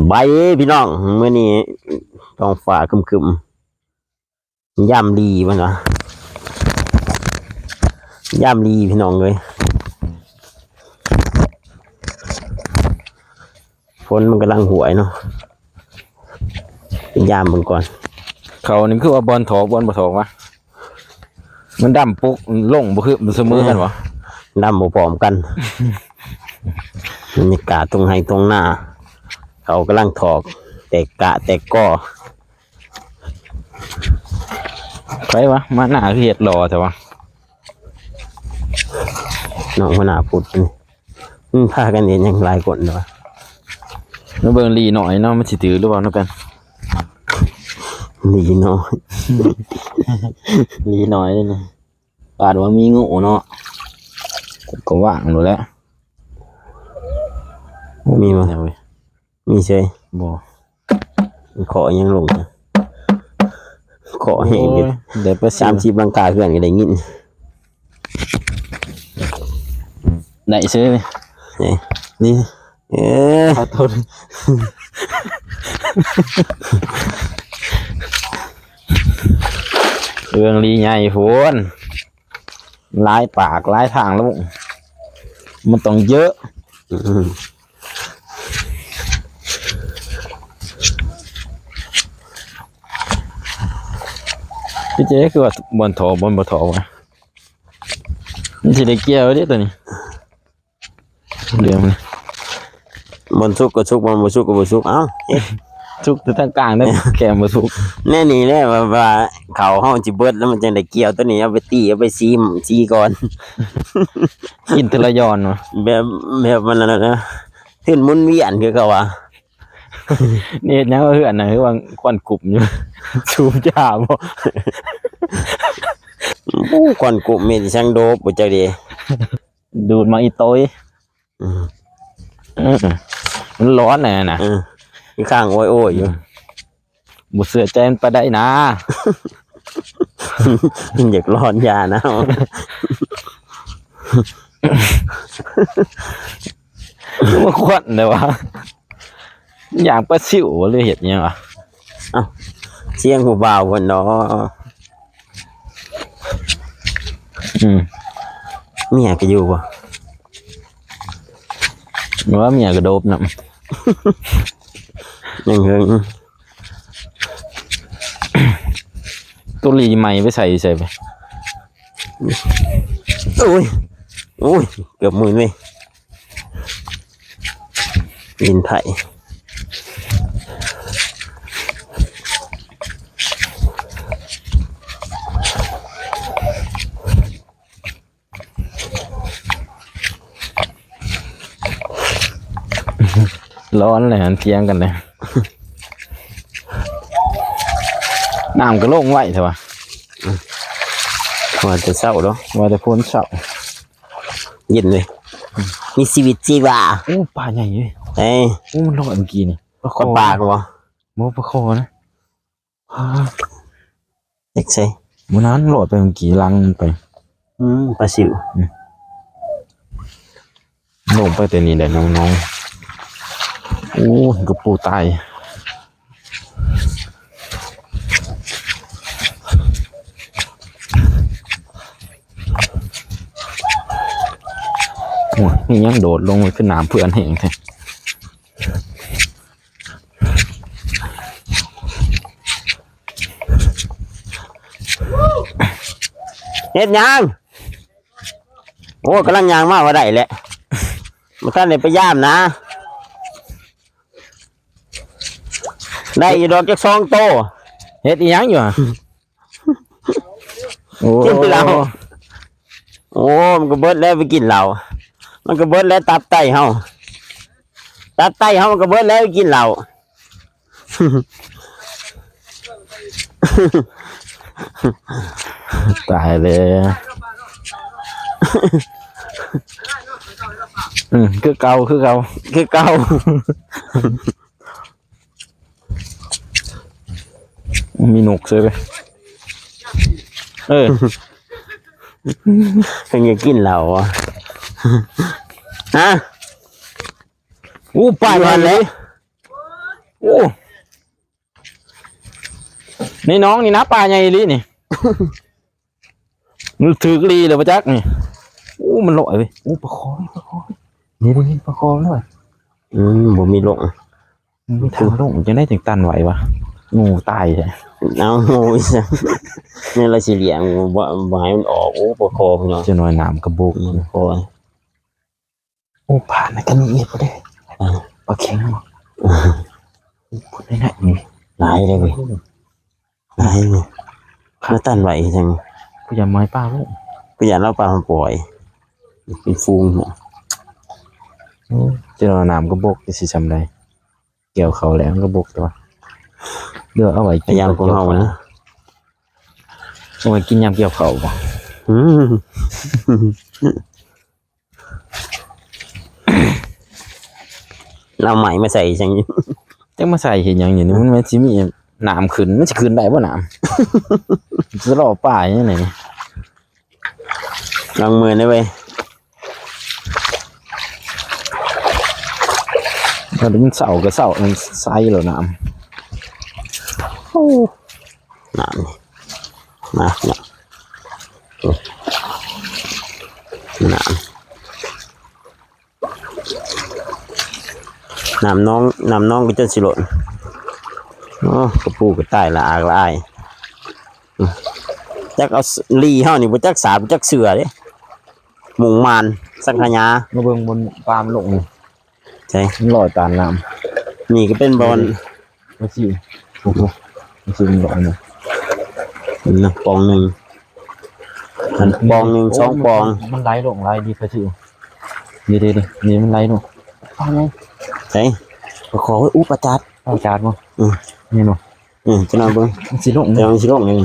สบายเด้พี่น้องเมื่อนี้ท้องฟ้าครึมๆย่ำดีมันวะย่ำดีพี่น้องเลยฝนมันกำลังหวยเนาะย่ามมันก่อน เขานี่คือว่าบอลถอกบอลบ่ถอกวะมันดำปุกลงบ่คือมันเสมอกันวะดำบ่พร้อมกันบรรยากาศตรงไห้ตรงหน้า เขากำลังถอกแต่กะแต่ก็ไปวะมาหน้าคือเฮ็ดรอแต่ว่าน้องหัวหน้าพูดนี่อืมพากันเห็นอย่างหลายคนเนาะแล้วเบิ่งลีหน่อยเนาะมันสิถือหรือเปล่าเนาะกันดีเนาะลีหน่อยเลยนะปาดว่ามีงูเนาะก็ว่างอยู่แล้วมีมั้ยเว้ย มีใช่บ่ขอยังลงนะขอให้เด็ดเดี๋ยวไปสามสิบลังกาเพื่อนก็ได้ยินได้ซื้อเลยนี่นี่เออขอโทษเรื่องลีใหญ่โพนหลายปากหลายทางแล้วมันต้องเยอะ พี่เจ๊คือว่าบนถอบนบ่ถอวะมันสิได้เกี่ยวเดิตัวนี้เรื่องมันบนสุกก็สุกบนบ่สุกก็บ่สุกเอ้าเอ๊ะทุกแต่ทางกลางได้แกมบ่ทุกแน่นี่แน่ว่าว่าเขาเฮาสิเบิดแล้วมันจังได้เกี่ยวตัวนี้เอาไปตีเอาไปซีมซีก่อนกินทะละยอนวะแบบแบบมันนั่นนะขึ้นหมุนเวียนคือเขาว่า นี่เฮ็ดหยังก็เฮือนน่ะคือว่าควันกลุ่มอยู่สูบยาบ่อู้ก่อนกุมีที่ช่างโดบบ่จักดีดูดมาอีโต้ยอืมอื้อมันร้อนแน่น่ะเอออีข้างโอ้ยโอ้ยอยู่บ่เสือใจมันไปได้นะอยากร้อนยานะมันควันเลยวะ อย่างปลาซิวหรือเฮ็ดหยังวะเสียงผู้บ่าวเพิ่นเนาะอืมเมียก็อยู่บ่มันว่าเมียกระโดบนำยังเฮิงตุลีใหม่ไปใส่ใส่ไปโอ้ยโอ้ยเกือบมือเลยดินไผ่ ร้อนเลยอันเที่ยงกันเลยน้ำก็ลงไว้เถอะวะว่าจะเศร้าเนาะว่าแต่พ้นเสาเย็นเลยมีชีวิตชีวาโอ้ปลาใหญ่เลยเอ้ยโอ้มันลอยเมื่อกี้นี่ปลาคก็อปากบ่โมปลาคอนะอ่าเด็กใช่มันนั้นโหลดไปเมื่อกี้ลังมันไป อืมปลาสิวลงไปแต่นี่แหละน้องๆ โอ้กระปูตายโอ้ยนี่ยังโดดลงไปขึ้นน้ำเพื่อนแห้งแท้เฮ็ดยังโอ้กำลังยางมากว่าได้แหละมันท่านได้ไปย่ามนะ ได้อยู่ดอกจักสองโตเฮ็ดอีหยังอยู่อะโอ้กินเหล้าโอ้มันก็เบิดแล้วไปกินเหล้ามันก็เบิดแล้วตับไตเฮาตับไตเฮามันก็เบิดแล้วไปกินเหล้า ตายเลยอืมคือเก่าคือเก่าคือเก่า มีหนกเลยไปเออเพิ่งจะกินเหล้าอะฮะอู้ไปป่าวันเลเลยยโอ้นี่น้องนี่นะปลาใหญ่ลีนี่มันถือกลีเลยปะจักนี่โอ้มันลอยไปโอ้ปลาคอปลาคอนี่นี่ปลาคอเลยอืมบ่มีลงมันทางลงจะได้ถึงตันไหววะ งูตายใช่เอาโอ้ยจ้ะนี่เราสิเลี้ยงบ่บ่ให้มันออกโอ้ปลาคอพี่น้องจะหน่อยน้ำกระบุกอืมคอโอ้ผ่านในกันนี่ปะเด้ปลาเข็งบ่พูดได้ไงนี่หลายเลยเว้ยหลายเลยมาตันไหวจังกูอย่าไม้ป้าลูกก็อยากเราปลามาปล่อยเป็นฟูงเนี่ยจะหน่อยน้ำกระบุกจะสิจำได้เกี่ยวเขาแล้วกระบุกตัว เลือกเอาไว้พยายามของเฮานะ เอาไว้กินยำเกี่ยวเขาบ่อืมเราใหม่มาใส่จังจังมาใส่เห็นอย่างนี้นี่มันไม่สิมีน้ำขึ้นมันจะขึ้นได้บ่น้ำจะรอป่าอย่างไรนี่ลองมือได้เว้ยตอนนี้มันเสาก็เสามันใส่แล้วน้น้ำ นี่มาเนี่ยโอ้น้ำน้ำน้องน้ำน้องก็จะสิหล่นโอ้กระปูกระต่ายละอากละอายอืมจักเอาสลีเฮานี่บ่จักสาบ่จักเสือเด้หมุงมานสังขยาำมาเบิ่งบนปามนลงนี่ใช่มันลอยตามน้นี่ก็เป็นบอลำมาสิโอ้โห มาสิมันลอยเนาะนะปองหนึ่งอันปองหนึ่งสองปองมันไหลลงไหลดีพะสินี่ดิดินี่มันไหลลงปลาไงใช่ขอไว้อุปจัดปลาจาดบ่อืมนี่เนาะอืมจะนอนเบิ่งมันสิลงเดี๋ยวมันสิลงนี่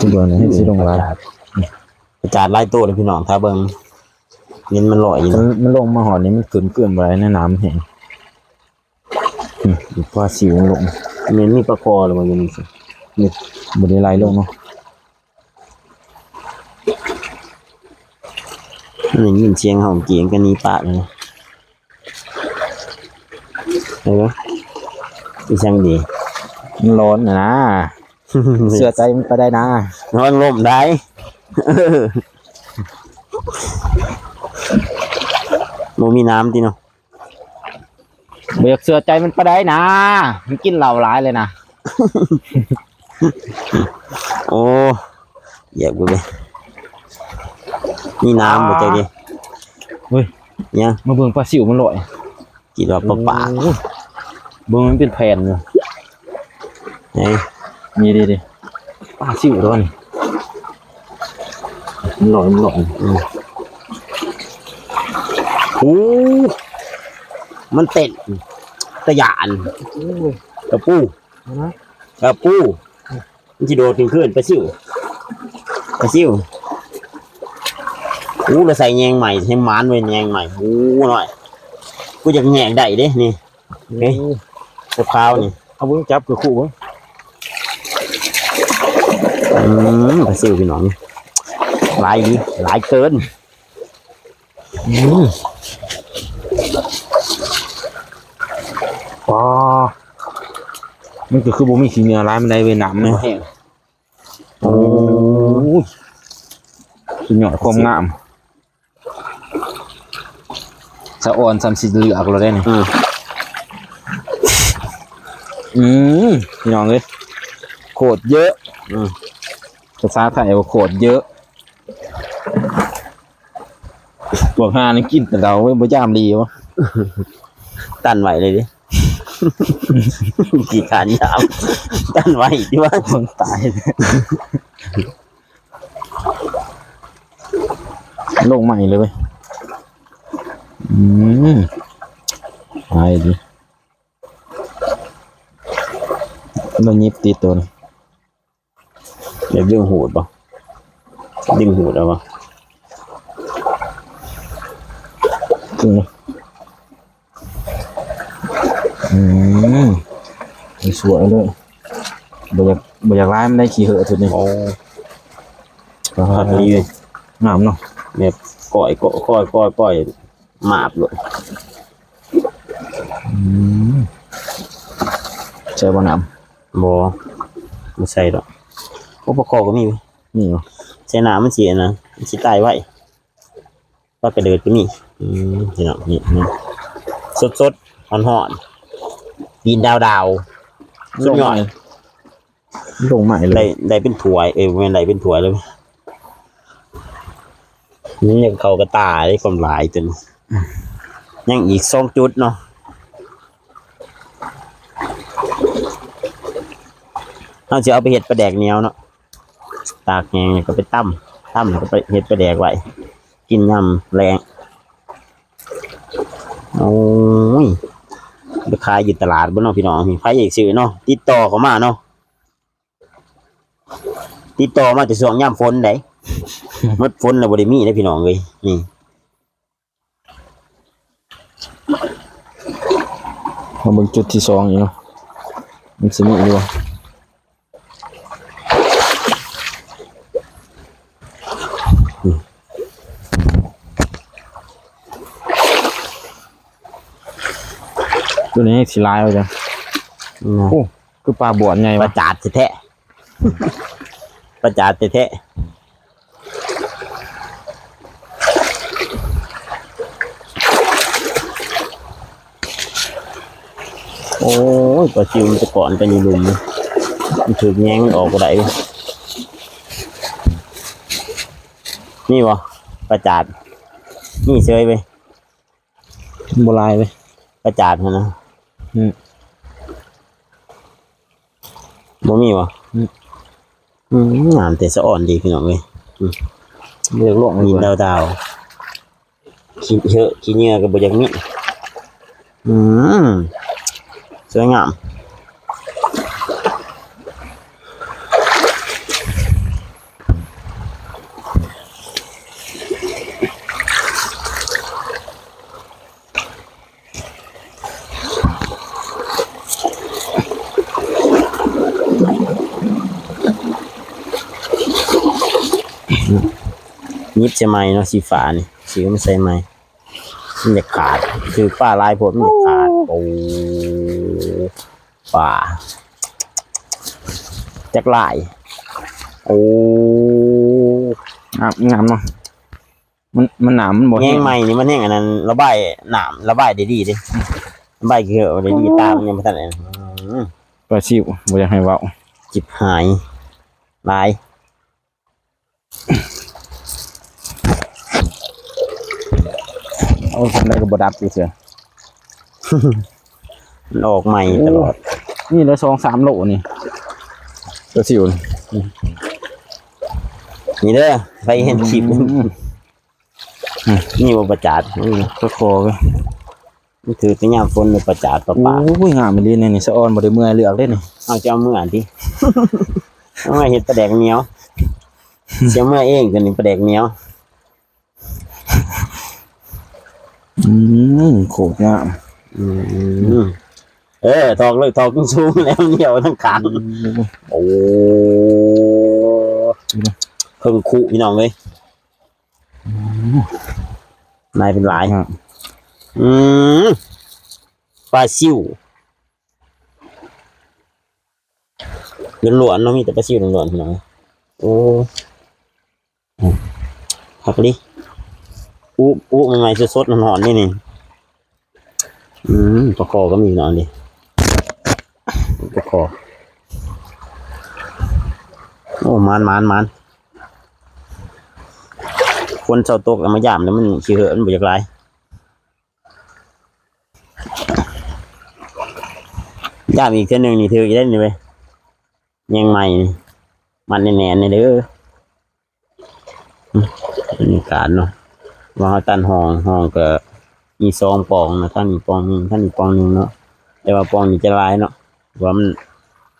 ทุกเดือนให้สิลงไหลประจัดไล่ตัวเลยพี่น้องถ้าเบิ่งเงินมันลอยอยู่มันนะมันลงมาหอดนี้มันเกินเกินไปในน้ำแห้งอืมดู ปลาสิวมันลงเงินมีประคอหรือมันเงินสิบ่ได้ไหลลงเนาะนี่ยินเสียงเห่าเกียงกันนี้ปะเลยนะเห็นไหมอีช่างดีมันร้อนนะนะเสือใจมันไปได้นะนอนลมได้โมมีน้ำติเนาะ เบียกเสือใจมันไปได้นะ มันกินเหล้าหลายเลยนะ โอ้เหยียบกูเลยนี่น้ำหมดใจดิเฮ้ย เนี่ย มาเบิ่งปลาสิวมันลอยกินว่าปลาปากโอ้ยเบิ่งมันเป็นแผ่นอยู่เฮ้ยนี่ดิดิปลาสิวตัวนี้มันลอยมันลอยโอ้ มันเต้นตะยานกระปูนะกระปูมันจะโดดขึ้นขึ้นไปซิวไปซิวอู้เราใส่แยงใหม่ให้มานไว้แยงใหม่อู้หน่อยกูอยากแยงได้เด้นี่เฮ้ยกระเพรานี่เอาเบิ่งจับกับคู่เบิ่งอืมไปซิวพี่น้องหลายดีหลายเกินอืม ปลามันก็คือบ่มีขี้เหงื่อหลายมันได้เวยน้ำมันแห้งโอ้โอ้ยสุดยอดความงามสะอ่อนสามสิเหลือกเราได้นี่อืมอืมพี่น้องเลยโคตรเยอะอืมภาษาไทยว่าโคตรเยอะพวกหานี่กินแต่เราเว้ยบ่ยามดีวะตันไหวเลยดิ กี่ขานยาวตันไหวที่ว่าคนตายลงใหม่เลยเว้ยอืมไปดิมันยิบติดตัวนี่เดี๋ยวดึงหูดป่ะดึงหูดเอาป่ะจริงเลย อืมสวยเลยบอยากบอยากร้ายมันได้ขี่เหอะทุดนี่โอ้ครัพัดนี้เลยงามเนาะแบบก่อยก่อยก่อยก่อยก่อยหมาบเลยอมใช่บ่น้บ่ไม่ใช่หรอกอุปกรณ์ก็มีเว้ยำนี่เหรอใช้น้ำมันเสียนะมันสิตายไว้ว่ากระเดิดก็นี่อืมนี่เนาะนี่นี่สดสดๆหอนหอน ๆกินดาวดาวๆสุดยอดลงใหม่เลได้ยได้เป็นถวยเอ้ยไม่นได้เป็นถวยเลยนี่ยังเขากระตายได้ความหลายจนยังอีกสองจุดเนาะเราจะเอาไปเห็ดปลาแดกเหนียวเนาะตากแหงเนี่ยก็ไปตั้มตั้มแล้วก็ไปเห็ดปลาแดกไว้กินยำแรงโอ้ย ไปขายอยู่ตลาดบ้านเนาะพี่น้องมีใครอยากซื้อเนาะติดต่อเขามาเนาะติดต่อมาแต่ช่วงย่ำฝนได้มดฝนแล้วบ่ได้มีได้พี่น้องเลยนี่มาเบิ่งจุดที่สองอยู่เนาะมันสิมีอยู่ ตัวนี้สิลายเอาจังโอ้คือปลาบวชไงปวะระจาดแท้ๆประจาดแท้ๆโอ้ยปลาชิวมันจะก่อนไปในหลุมมันถือแง้งมันออกก็ได้เว้ยนี่วะประจาด นี่เซยไปบ่ลายเลยประจาดนะนะอืม บ่มีวะอืมอืมงามแต่สะอ่อนดีพี่น้องเว้ยเลือกลงมีดีดาวดาวๆขี้เยอะขี้เหงื่อกับบอย่างนี้อืมสวยงาม ยิบใช่ไหมเนาะสีฟ้านี่สีก็ไม่ใช่ไหมมันจะขาด คือป้าลายผมมันจะขาดโอ้ป่าจักลาย โอ้งามงามเนาะมันมันหนามมันบ่แง่แห้งงใหม่นี่มันแห้งอันนั้นระบายหนามระบายได้ดีเดิระบายเกี่ยวได้ดีตามนยังไม่ทันเลยอืมปลาซิวบ่อยากให้เว้าจิบหายลาย เอาทำได้ก็บ่ดับอยู่เสียมันออกใหม่ตลอด นี่แล้วสองสามโลนี่ปลาซิวนี่นี่เด้อไปเห็นคลิปอืมนี่ว่าประจาดนี่ก็คอเว้ยมันถือเป็นยามฝนเลยประจาดประปาโอ้ยงามอีหลีนี่นี่สะออนบ่ได้เมื่อยเลือกเด้นี่เอาจะเอาเมื่ออันที่เอามาเห็ดปลาแดกเหนียวเสียเมื่อเองกันนี่ปลาแดกเหนียว อืมโคตรงามอืมเออทอกเลยทอกสูงๆแล้วเหนียวทั้งขางโอ้เพิ่งคุพี่น้องเลยนายเป็นหลายครับอืมปลาซิวล้วนๆเนาะมีแต่ปลาซิวล้วนๆพี่น้องโอ้พักดิ อู้อู้ใหม่ๆสดๆหอนๆนี่นี่อืมปลาคอก็มีหนอนดิปลาคอโอ้มันมันมันคนเศร้าตกเอามายามแล้วมันขี้เหอะมันบ่อยากไรยามอีกเท่านึงนี่ถือจะได้นี่เว้ยยังใหม่นี่มันแน่นๆนี่เด้ออืมบรรยากาศเนาะ ว่าเราตันห้องห้องก็มีซองปองนะท่านมีปองหนึงท่านมีปองหนึงเนาะแต่ว่าปองนี่จะลายเนาะว่ามัน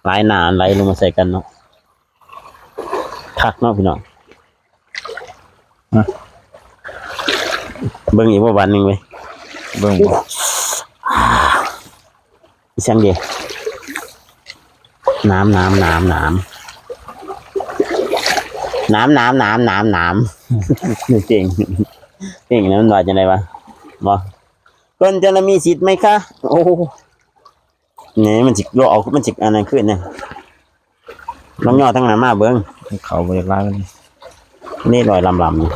ลายหนาไหลลงมาใส่กันเนาะคักเนาะพี่น้องเบิ่งอีกว่าวันหนึ่งเว้ยเบิ่งบ่อีสังเดียน้ำน้ำน้ำน้ำน้ำน้ำน้ำน้ำน้ำเก่ง เก่งนะมันว่าจะไงวะบอต้นจะละมีสิทธิ์ไหมคะโอ้เนี่ยมันจิกโลเอามันจิกอันนั้นขึ้นเนี่ยลองย่อทั้งหน้ามาเบิ้งเขาบริร้ายมันนี่รอยลำลำนี่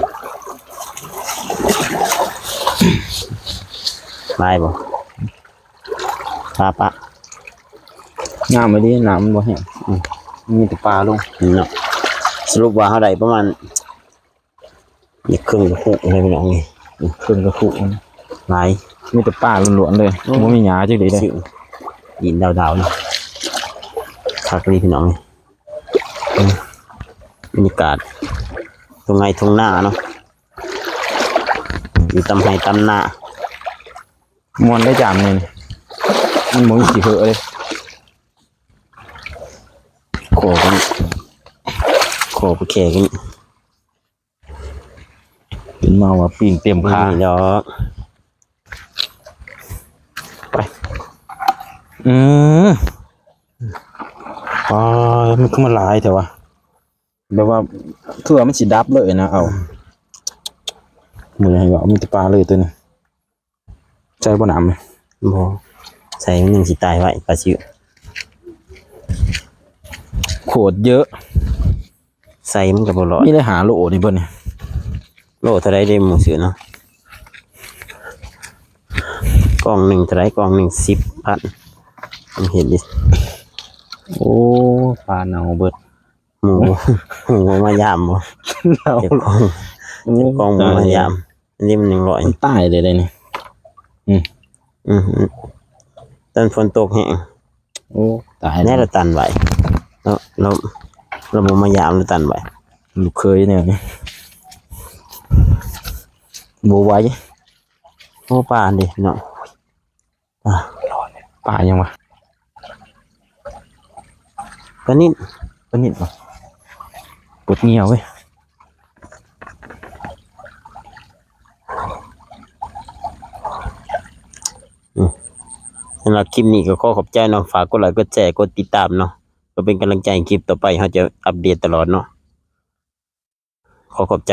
ลายบ่ปลาปะงามไปดิน้ำมันบ่แห้งอืมมีแต่ปลาลงนี่เนาะสรุปว่าเท่าไรประมาณ นี่ครึ่งกระปุกเลยพี่น้องนี่เครื่องกระคุมันลายมีแต่ปลาล้วนๆเลยบ่มีหญ้าจังได๋เลยสิวยินดาวๆเนาะคักนี่พี่น้องนี่อืมบรรยากาศตรงไงตรงหน้าเนาะอยู่ตำไห้ตำหน้ามวนได้จามนี่นี่มันบ่มีสิเหอะเลยโขกันโขไปแข่กัน กินมาว่าปีนเต็มนี่ขาดอกอืมอ๋อมันก็มาหลายแต่ว่าแบบว่าเทื่อมันสิดับเลยนะเอาบ่อยากให้ว่ามีแต่ปลาเลยตัวนี้ใช่บ่น้ำไหมบอใส่มันยังสิตายไว้ปลาชิวโคตรเยอะ ใส่มันกับบอลอดมีได้หาโลนี่เบิ่นนี่ โลเท่าไรได้หมูสือเนาะกล่องหนึ่งเท่าไรกล่องหนึ่งสิบพันผมเห็นดิโอ้ปลาเน่าเบิดหมูหมูมายามบ่เน่าเก็บกล่องเก็บกล่องหมูมายามอันนี้มันยังลอยมันตายเลยเลยนี่อืมอืมตอนฝนตกแห้งโอ้ตายแน่แล้วเราตันไหวแล้วเราเราหมูมายามเราตันไหวลูกเคยเนี่ยนี่ บัวไว้โอ้ปลาดิเนาะอะปลายังวะปนิ่ปนิดวะปวดเงียวเว้ยสำหรับคลิปนี้ก็ขอขอบใจเนาะฝากกดไลค์กดแชร์กดติดตามเนาะเพื่อเป็นกำลังใจคลิปต่อไปเขาจะอัปเดตตลอดเนาะขอขอบใจ